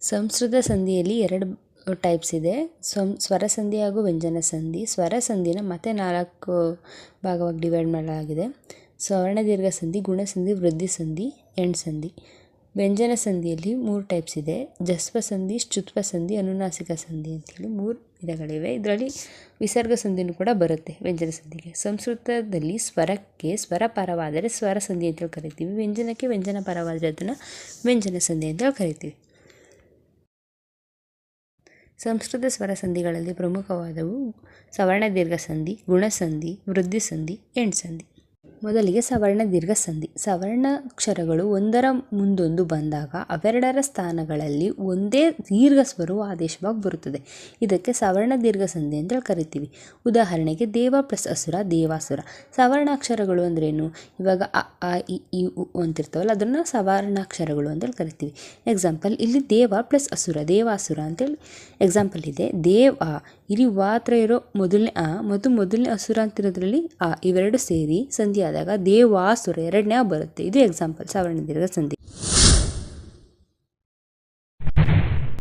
ಸಂಸ್ಕೃತ ಸಂಧಿಯಲ್ಲಿ ಎರಡು ಟೈಪ್ಸ್ ಇದೆ. ಸ್ವಂ ಸ್ವರ ಸಂಧಿ ಹಾಗೂ ವ್ಯಂಜನ ಸಂಧಿ. ಸ್ವರ ಸಂಧಿನ ಮತ್ತೆ ನಾಲ್ಕು ಭಾಗವಾಗಿ ಡಿವೈಡ್ ಮಾಡಲಾಗಿದೆ. ಸ್ವರ್ಣ ದೀರ್ಘ ಸಂಧಿ, ಗುಣ ಸಂಧಿ, ವೃದ್ಧಿ ಸಂಧಿ, ಎಂಡ್ ಸಂಧಿ. ವ್ಯಂಜನ ಸಂಧಿಯಲ್ಲಿ ಮೂರು ಟೈಪ್ಸ್ ಇದೆ. ಜಸ್ವ ಸಂಧಿ, ಶ್ಚುತ್ವ ಸಂಧಿ, ಅನುನಾಸಿಕ ಸಂಧಿ ಅಂತೇಳಿ ಮೂರು ವಿಧಗಳಿವೆ. ಇದರಲ್ಲಿ ವಿಸರ್ಗ ಸಂಧಿನೂ ಕೂಡ ಬರುತ್ತೆ ವ್ಯಂಜನ ಸಂಧಿಗೆ. ಸಂಸ್ಕೃತದಲ್ಲಿ ಸ್ವರಕ್ಕೆ ಸ್ವರ ಪರವಾದರೆ ಸ್ವರ ಸಂಧಿ ಅಂತೇಳಿ ಕರಿತೀವಿ. ವ್ಯಂಜನಕ್ಕೆ ವ್ಯಂಜನ ಪರವಾದರೆ ಅದನ್ನು ವ್ಯಂಜನ ಸಂಧಿ ಅಂತೇಳಿ ಕರಿತೀವಿ. ಸಂಸ್ಕೃತ ಸ್ವರ ಸಂಧಿಗಳಲ್ಲಿ ಪ್ರಮುಖವಾದವು ಸವರ್ಣ ದೀರ್ಘ ಸಂಧಿ ಗುಣಸಂಧಿ ವೃದ್ಧಿ ಸಂಧಿ ಎಂಡ್ ಸಂಧಿ. ಮೊದಲಿಗೆ ಸವರ್ಣ ದೀರ್ಘ ಸಂಧಿ ಸವರ್ಣಾಕ್ಷರಗಳು ಒಂದರ ಮುಂದೊಂದು ಬಂದಾಗ ಅವೆರಡರ ಸ್ಥಾನಗಳಲ್ಲಿ ಒಂದೇ ದೀರ್ಘ ಸ್ವರವು ಆದೇಶವಾಗಿ ಬರುತ್ತದೆ. ಇದಕ್ಕೆ ಸವರ್ಣ ದೀರ್ಘ ಸಂಧಿ ಅಂತೇಳಿ ಕರಿತೀವಿ. ಉದಾಹರಣೆಗೆ ದೇವ ಪ್ಲಸ್ ಅಸುರ ದೇವಾಸುರ ಸವರ್ಣಾಕ್ಷರಗಳು ಅಂದ್ರೇನು? ಇವಾಗ ಅ, ಆ, ಇ ಇ, ಉ ಅಂತಿರ್ತಾವಲ್ಲ, ಅದನ್ನು ಸವರ್ಣಾಕ್ಷರಗಳು ಅಂತೇಳಿ ಕರಿತೀವಿ. ಎಕ್ಸಾಂಪಲ್ ಇಲ್ಲಿ ದೇವ ಪ್ಲಸ್ ಅಸುರ ದೇವಾಸುರ ಅಂತೇಳಿ ಎಕ್ಸಾಂಪಲ್ ಇದೆ. ದೇವ ಇಲ್ಲಿ ವಾತ್ರ ಇರೋ ಮೊದಲನೇ, ಆ, ಮತ್ತು ಮೊದಲನೇ ಅಸುರ ಅಂತಿರೋದ್ರಲ್ಲಿ, ಆ, ಇವೆರಡು ಸೇರಿ ಸಂಧಿ ಆದಾಗ ದೇವಾಸುರ ಎರಡನೇ ಬರುತ್ತೆ. ಇದು ಎಕ್ಸಾಂಪಲ್ ಸವರ್ಣ ದೀರ್ಘ ಸಂಧಿ.